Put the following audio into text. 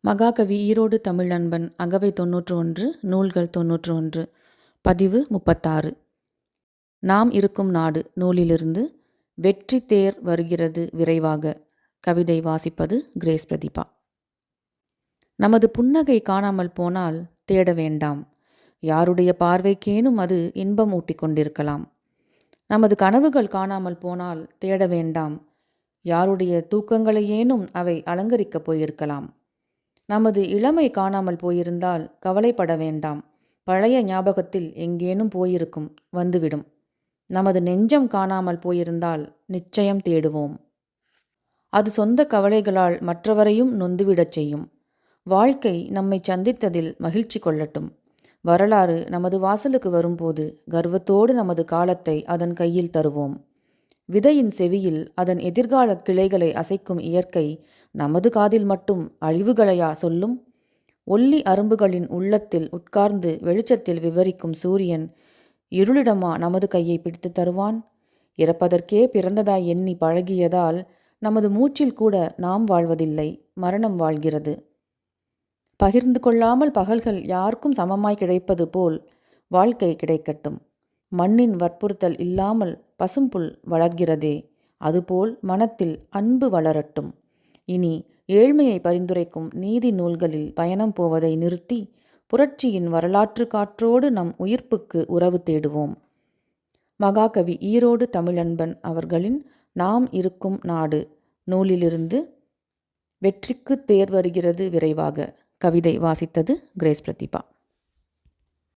மகாகவி ஈரோடு தமிழ் நண்பன் அகவை தொன்னூற்று ஒன்று நூல்கள் தொன்னூற்று ஒன்று பதிவு முப்பத்தாறு. நாம் இருக்கும் நாடு நூலிலிருந்து வெற்றி தேர் வருகிறது விரைவாக. கவிதை வாசிப்பது கிரேஸ் பிரதீபா. நமது புன்னகை காணாமல் போனால் தேட வேண்டாம். யாருடைய பார்வைக்கேனும் அது இன்பம் ஊட்டிக் கொண்டிருக்கலாம். நமது கனவுகள் காணாமல் போனால் தேட வேண்டாம். யாருடைய தூக்கங்களையேனும் அவை அலங்கரிக்கப் போயிருக்கலாம். நமது இளமை காணாமல் போயிருந்தால் கவலைப்பட வேண்டாம். பழைய ஞாபகத்தில் எங்கேனும் போயிருக்கும் வந்துவிடும். நமது நெஞ்சம் காணாமல் போயிருந்தால் நிச்சயம் தேடுவோம். அது சொந்த கவலைகளால் மற்றவரையும் நொந்துவிடச் செய்யும். வாழ்க்கை நம்மை சந்தித்ததில் மகிழ்ச்சி கொள்ளட்டும். வரலாறு நமது வாசலுக்கு வரும்போது கர்வத்தோடு நமது காலத்தை அதன் கையில் தருவோம். விதையின் செவியில் அதன் எதிர்கால கிளைகளை அசைக்கும் இயற்கை நமது காதில் மட்டும் அழிவுகளையா சொல்லும்? ஒல்லி அரும்புகளின் உள்ளத்தில் உட்கார்ந்து வெளிச்சத்தில் விவரிக்கும் சூரியன் இருளிடமா நமது கையை பிடித்து தருவான்? இறப்பதற்கே பிறந்ததாய் எண்ணி பழகியதால் நமது மூச்சில் கூட நாம் வாழ்வதில்லை மரணம் வாழ்கிறது. பகிர்ந்து கொள்ளாமல் பகல்கள் யாருக்கும் சமமாய் கிடைப்பது போல் வாழ்க்கை கிடைக்கட்டும். மண்ணின் வற்புறுத்தல் இல்லாமல் பசும்புல் வளர்கிறதே அதுபோல் மனத்தில் அன்பு வளரட்டும். இனி ஏழ்மையை பரிந்துரைக்கும் நீதி நூல்களில் பயணம் போவதை நிறுத்தி புரட்சியின் வரலாற்று காற்றோடு நம் உயிர்ப்புக்கு உறவு தேடுவோம். மகாகவி ஈரோடு தமிழன்பன் அவர்களின் நாம் இருக்கும் நாடு நூலிலிருந்து வெற்றிக்கு தேர் வருகிறது விரைவாக. கவிதை வாசித்தது கிரேஸ் பிரதீபா.